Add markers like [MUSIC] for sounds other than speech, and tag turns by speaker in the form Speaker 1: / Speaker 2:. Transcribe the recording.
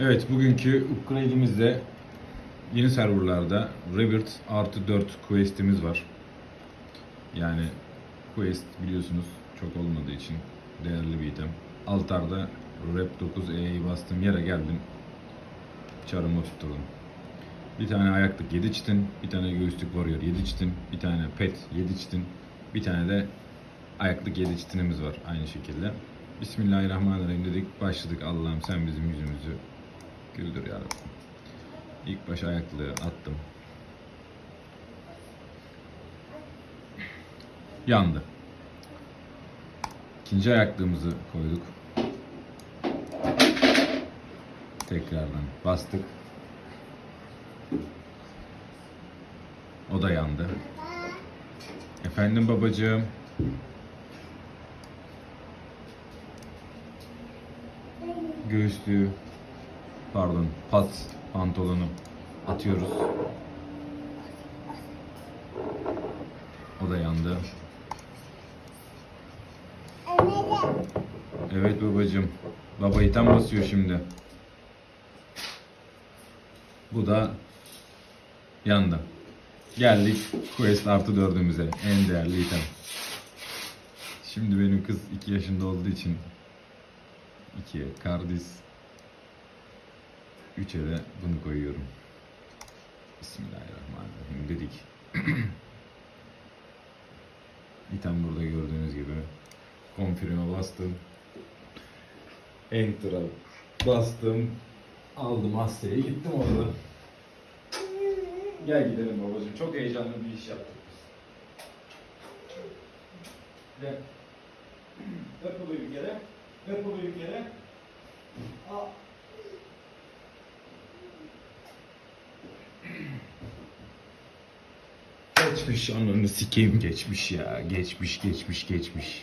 Speaker 1: Evet bugünkü upgrade'imizde yeni serverlarda Rebirth artı 4 quest'imiz var. Yani quest biliyorsunuz çok olmadığı için değerli bir item. Altarda Rep 9E'yi bastım yere geldim. Çarımı tutturdum. Bir tane ayaklık 7 çitin, bir tane göğüslük warrior 7 çitin, bir tane pet 7 çitin, bir tane de ayaklık 7 çitinimiz var aynı şekilde. Bismillahirrahmanirrahim dedik. Başladık Allah'ım sen bizim yüzümüzü güldür ya Rabbi. İlk baş ayaklığı attım. Yandı. İkinci ayaklığımızı koyduk. Tekrardan bastık. O da yandı. Efendim babacığım. Göğüslüğü pardon pat pantolonu atıyoruz. O da yandı. Evet babacığım. Baba item basıyor şimdi. Bu da yandı. Geldik Quest artı dördümüze. En değerli item. Şimdi benim kız 2 yaşında olduğu için 2'ye Kardis 3'e de bunu koyuyorum. Bismillahirrahmanirrahim dedik. [CLEARS THROAT] item burada gördüğünüz gibi. Confirm'e bastım. Enter'a bastım. Aldım Asya'ya gittim orada. Gel gidelim babacığım. Çok heyecanlı bir iş yaptık biz. Gel. Öp babayı bir kere. Öp bir kere. Geçmiş ananı sikeyim geçmiş ya. Geçmiş geçmiş geçmiş.